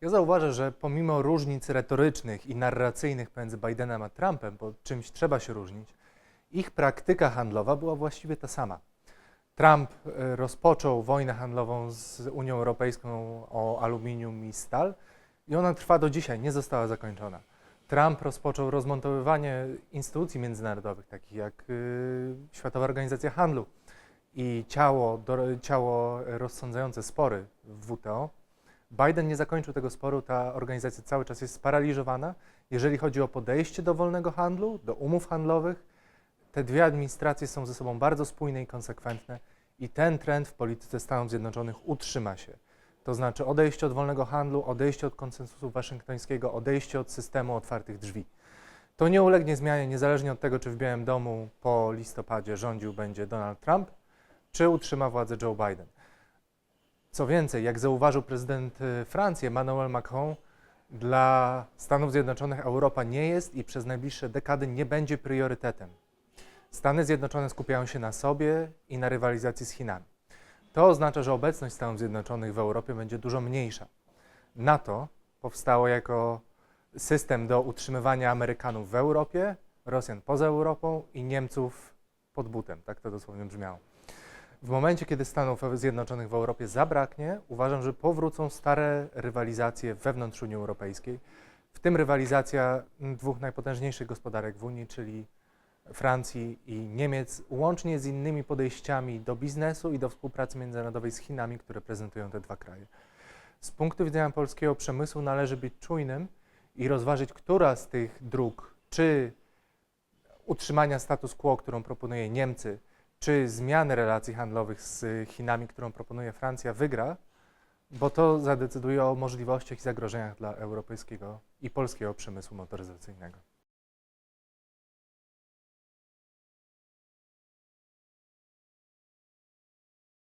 Ja zauważę, że pomimo różnic retorycznych i narracyjnych pomiędzy Bidenem a Trumpem, bo czymś trzeba się różnić, ich praktyka handlowa była właściwie ta sama. Trump e, rozpoczął wojnę handlową z Unią Europejską o aluminium i stal i ona trwa do dzisiaj, nie została zakończona. Trump rozpoczął rozmontowywanie instytucji międzynarodowych, takich jak y, Światowa Organizacja Handlu i ciało, ciało rozsądzające spory w WTO. Biden nie zakończył tego sporu, ta organizacja cały czas jest sparaliżowana. Jeżeli chodzi o podejście do wolnego handlu, do umów handlowych, te dwie administracje są ze sobą bardzo spójne i konsekwentne i ten trend w polityce Stanów Zjednoczonych utrzyma się. To znaczy odejście od wolnego handlu, odejście od konsensusu waszyngtońskiego, odejście od systemu otwartych drzwi. To nie ulegnie zmianie niezależnie od tego, czy w Białym Domu po listopadzie rządził będzie Donald Trump, czy utrzyma władzę Joe Biden. Co więcej, jak zauważył prezydent y, Francji Emmanuel Macron, dla Stanów Zjednoczonych Europa nie jest i przez najbliższe dekady nie będzie priorytetem. Stany Zjednoczone skupiają się na sobie i na rywalizacji z Chinami. To oznacza, że obecność Stanów Zjednoczonych w Europie będzie dużo mniejsza. NATO powstało jako system do utrzymywania Amerykanów w Europie, Rosjan poza Europą i Niemców pod butem. Tak to dosłownie brzmiało. W momencie, kiedy Stanów Zjednoczonych w Europie zabraknie, uważam, że powrócą stare rywalizacje wewnątrz Unii Europejskiej, w tym rywalizacja dwóch najpotężniejszych gospodarek w Unii, czyli Francji i Niemiec, łącznie z innymi podejściami do biznesu i do współpracy międzynarodowej z Chinami, które prezentują te dwa kraje. Z punktu widzenia polskiego przemysłu należy być czujnym i rozważyć, która z tych dróg, czy utrzymania status quo, którą proponuje Niemcy, czy zmiany relacji handlowych z Chinami, którą proponuje Francja, wygra, bo to zadecyduje o możliwościach i zagrożeniach dla europejskiego i polskiego przemysłu motoryzacyjnego.